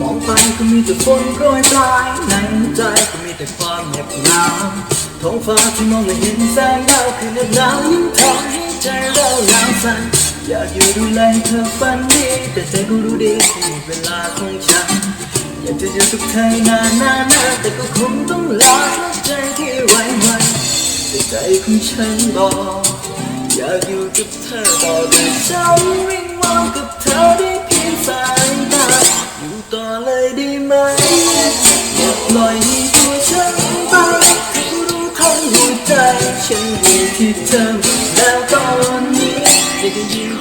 มองไปก็มีแต่ฝนโปรยปลายในใจก็มีแต่ความเหน็บหนาวท้องฟ้าที่มองไม่เห็นแสงดาวคือเหน็บหนาวยิ่งทำให้ใจเราหนาวสั่นอยากอยู่ดูแลให้เธอฝันดี แต่ใจก็รู้ดีที่เวลาของฉัน อยากจะอยู่กับเธอนานนานนานแต่ก็คงต้องลาเพราะใจที่ไว้วันแต่ใจของฉันบอกอยากอยู่กับเธอต่อแต่ฉันวิ่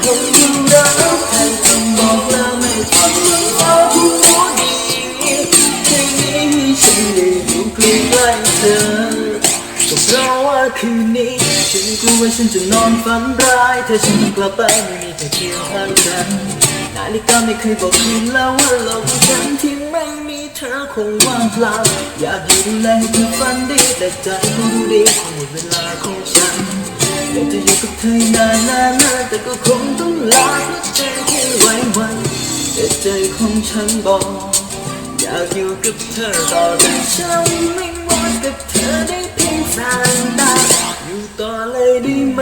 คงยิ่งรักแทนคำบอกลาไม่ฟังมันเอาทุกหัวดีแค่นี้ให้ฉันได้อยู่ใกล้ๆเธอก็เพราะว่าคืนนี้ฉันกลัวว่าฉันจะนอนฝันร้ายถ้าฉันกลับไปไม่มีเธอเคียงข้างฉันนาฬิกาไม่เคยบอกคืนแล้วว่าโลกของฉันที่ไม่มีเธอคงว่างเปล่าอยากอยู่ดูแลให้เธอฝันดีแต่ใจก็รู้ดีคงหมดเวลาของฉัน อยากจะอยู่กับเธอนานนานแต่ก็คงต้องลาเพราะใจที่ไว้วันแต่ใจของฉันบอกอยากอยู่กับเธอต่อแต่ฉันไม่หมดกับเธอได้เพียงสายตาอยู่ต่อเลยได้ไหม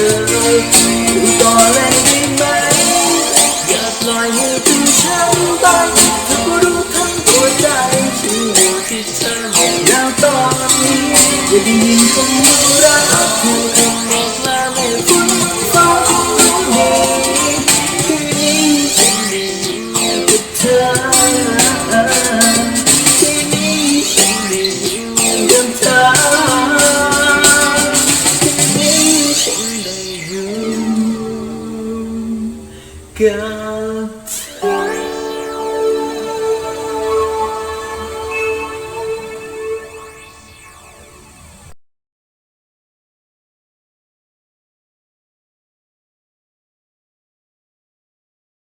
ล้ๆเธออยู่ต่อเลยได้ไหมอย่าปล่อยให้ทิ้งฉันไปเธอก็รู้ทั้งหัวใจฉันอยู่ที่เธอแล้วตอนนี้อย่าได้ยินคำว่า God.